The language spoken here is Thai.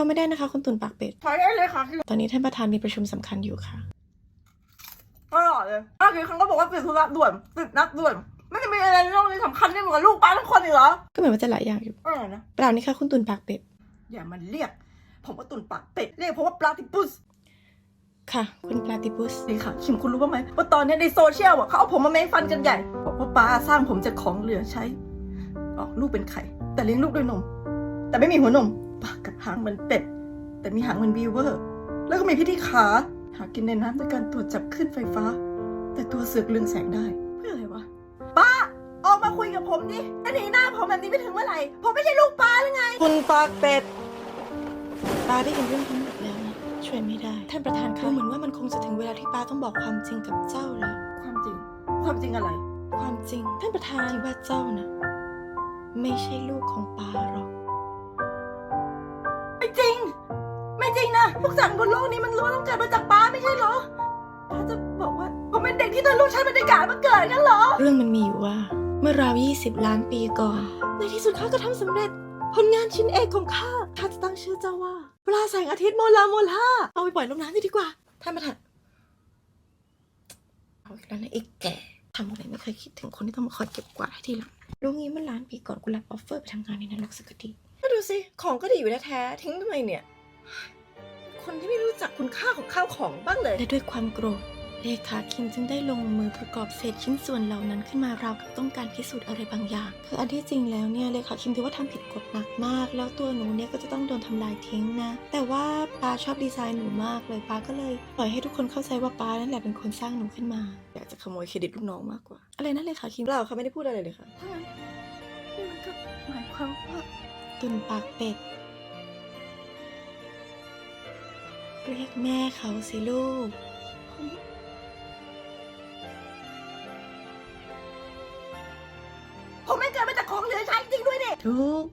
เข้าไม่ได้นะคะคุณตุนปากเป็ดถอยได้เลยค่ะคือตอนนี้ท่านประธานมีประชุมสำคัญอยู่ค่ะ ตลอดเลยเมื่อกี้เขาก็บอกว่าติดธุระด่วนติดนัดด่วน ไม่ได้มีอะไรในโลกนี้สำคัญที่เหมือนกับลูกป้าทั้งคนอีกเหรอก็เหมือนว่าจะหลายอย่างอยู่เออนะเปล่านี่ค่ะคุณตุนปากเป็ด อย่ามาเรียก ผมว่าตุนปากเป็ดเรียกผมว่าปลาติปุสค่ะ คุณปลาติปุส นี่ค่ะคิมคุณรู้บ้างไหมว่าตอนนี้ในโซเชียลอะเขาเอาผมมาเม้นฟันกันใหญ่บอกว่าป้าสร้างผมจากของเหลือใช้ออกลูกเป็นไข่แต่เลี้ยงลูกด้วยนม แต่ไม่มีหัวนม ปากกับหางเหมือนเป็ด แต่มีหางเหมือนบีเวอร์ แล้วก็มีพิธีขา หากินในน้ำด้วยการตรวจจับขึ้นไฟฟ้า แต่ตัวเสือกเรืองแสงได้ เพื่ออะไรวะ ป้า ออกมาคุยกับผมดิจะหนีหน้าผมแบบนี้ไปถึงเมื่อไหร่ ผมไม่ใช่ลูกป้าหรือไง คุณปากเป็ด ป้าได้ยินเรื่องทั้งหมดแล้วนะช่วยไม่ได้ ท่านประธานคะดูเหมือนว่ามันคงจะถึงเวลาที่ป้าต้องบอกความจริงกับเจ้าแล้ว ความจริง ความจริงอะไร ความจริง ท่านประธานคิดว่าเจ้านะไม่ใช่ลูกของป้าหรอก นะทุกสัตว์บนโลกนี้มันล้วนต้องเกิดมาจากป้าไม่ใช่เหรอป้าจะบอกว่าผมเป็นเด็กที่ตอนลูกฉันบรรยากาศมาเกิดกันเหรอ เรื่องมันมีอยู่ว่า เมื่อราว 20 ล้านปีก่อน ในที่สุดข้าก็ทำสำเร็จ ผลงานชิ้นเอกของข้าข้าจะตั้งชื่อเจ้าว่าปลาแสงอาทิตย์โมลาโมลาเอาไปปล่อยลงน้ำดีกว่าท่านประธานเอาอีกแล้วนะไอ้แก่ทำอะไรไม่เคยคิดถึงคนที่ต้องมาคอยเก็บกวาดให้ทีหลังรู้งี้เมื่อล้านปีก่อนกูรับออฟเฟอร์ไปทำงานในนรกสักทีก็ดูสิของก็ดีอยู่แท้ๆทิ้งทำไมเนี่ย คนที่ไม่รู้จักคุณค่าของข้าวของบ้างเลย และด้วยความโกรธ เลขาคิมจึงได้ลงมือประกอบเศษชิ้นส่วนเหล่านั้นขึ้นมาราวกับต้องการพิสูจน์อะไรบางอย่าง คืออันที่จริงแล้วเนี่ยเลขาคิมถือว่าทำผิดกฎหนักมาก แล้วตัวหนูเนี่ยก็จะต้องโดนทำลายทิ้งนะ แต่ว่าป้าชอบดีไซน์หนูมากเลยป้าก็เลยปล่อยให้ทุกคนเข้าใจว่าป้านั่นแหละเป็นคนสร้างหนูขึ้นมา อยากจะขโมยเครดิตลูกน้องมากกว่า อะไรนะเลขาคิมเปล่าเขาไม่ได้พูดอะไรเลยค่ะถ้างั้นนี่มันก็หมายความว่าตุนปากเป็ด เรียกแม่เขาสิลูก ผมไม่เกิดมาจากของเหลือใช้จริงด้วยเนี่ย ทุก